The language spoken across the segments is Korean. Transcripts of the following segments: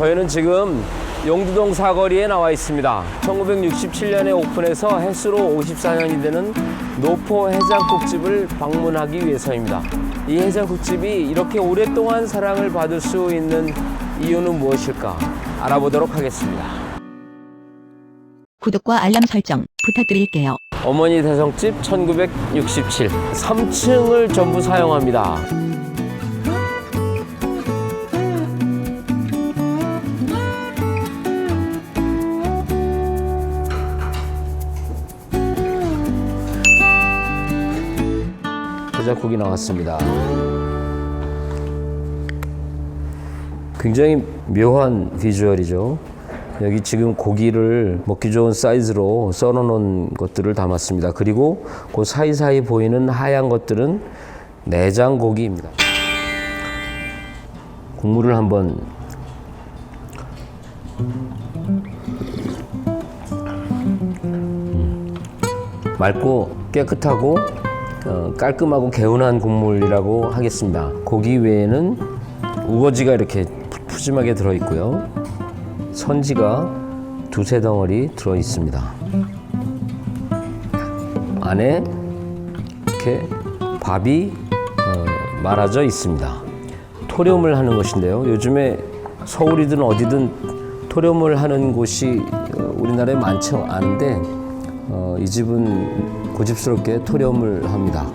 저희는 지금 용두동 사거리에 나와 있습니다. 1967년에 오픈해서 해수로 54년이 되는 노포 해장국집을 방문하기 위해서입니다. 이 해장국집이 이렇게 오랫동안 사랑을 받을 수 있는 이유는 무엇일까 알아보도록 하겠습니다. 구독과 알람 설정 부탁드릴게요. 어머니 대성집 1967 3층을 전부 사용합니다. 해장국이 나왔습니다. 굉장히 묘한 비주얼이죠. 여기 지금 고기를 먹기 좋은 사이즈로 썰어 놓은 것들을 담았습니다. 그리고 그 사이사이 보이는 하얀 것들은 내장 고기입니다. 국물을 한번 음, 맑고 깨끗하고 어, 깔끔하고 개운한 국물이라고 하겠습니다. 고기 외에는 우거지가 이렇게 푸- 푸짐하게 들어 있고요. 선지가 두세 덩어리 들어 있습니다. 안에 이렇게 밥이 어, 말아져 있습니다. 토렴을 하는 것인데요. 요즘에 서울이든 어디든 토렴을 하는 곳이 어, 우리나라에 많지 않은데 어, 이 집은 고집스럽게 토렴을 합니다.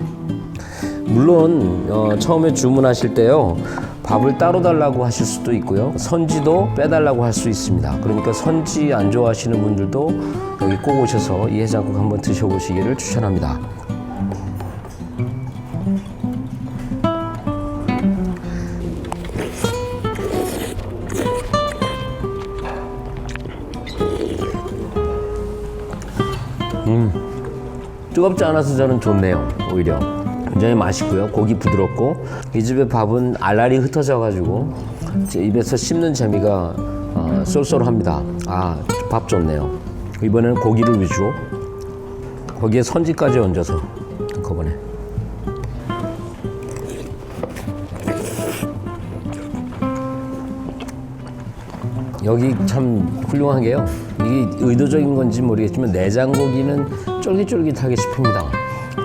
물론 어, 처음에 주문하실 때요 밥을 따로 달라고 하실 수도 있고요 선지도 빼달라고 할 수 있습니다 그러니까 선지 안 좋아하시는 분들도 여기 꼭 오셔서 이 해장국 한번 드셔보시기를 추천합니다 뜨겁지 않아서 저는 좋네요 오히려. 굉장히 맛있고요. 고기 부드럽고. 이 집의 밥은 알알이 흩어져 가지고 입에서 씹는 재미가 어, 쏠쏠합니다. 아 밥 좋네요. 이번에는 고기를 위주로. 거기에 선지까지 얹어서 한꺼번에 여기 참 훌륭한 게요. 이게 의도적인 건지 모르겠지만 내장 고기는 쫄깃쫄깃하게 씹힙니다.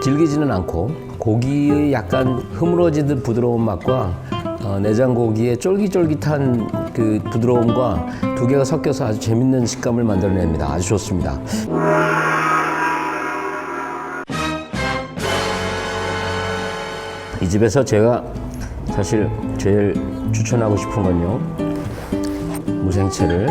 질기지는 않고 고기의 약간 흐물어지듯 부드러운 맛과 어, 내장 고기의 쫄깃쫄깃한 그 부드러움과 두 개가 섞여서 아주 재밌는 식감을 만들어냅니다. 아주 좋습니다. 이 집에서 제가 사실 제일 추천하고 싶은 건요. 무생채를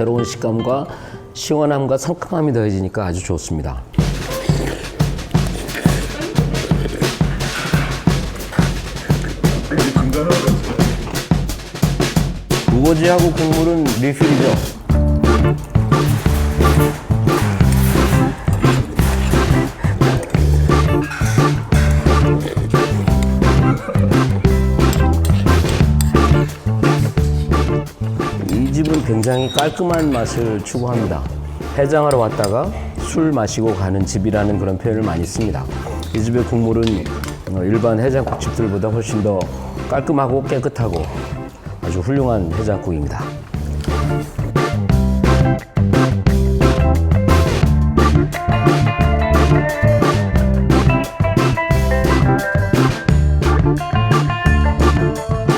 새로운 식감과 시원함과 상큼함이 더해지니까 아주 좋습니다. 우거지하고 국물은 리필이죠. 굉장히 깔끔한 맛을 추구합니다. 해장하러 왔다가 술 마시고 가는 집이라는 그런 표현을 많이 씁니다. 이 집의 국물은 어, 일반 해장국집들보다 훨씬 더 깔끔하고 깨끗하고 아주 훌륭한 해장국입니다.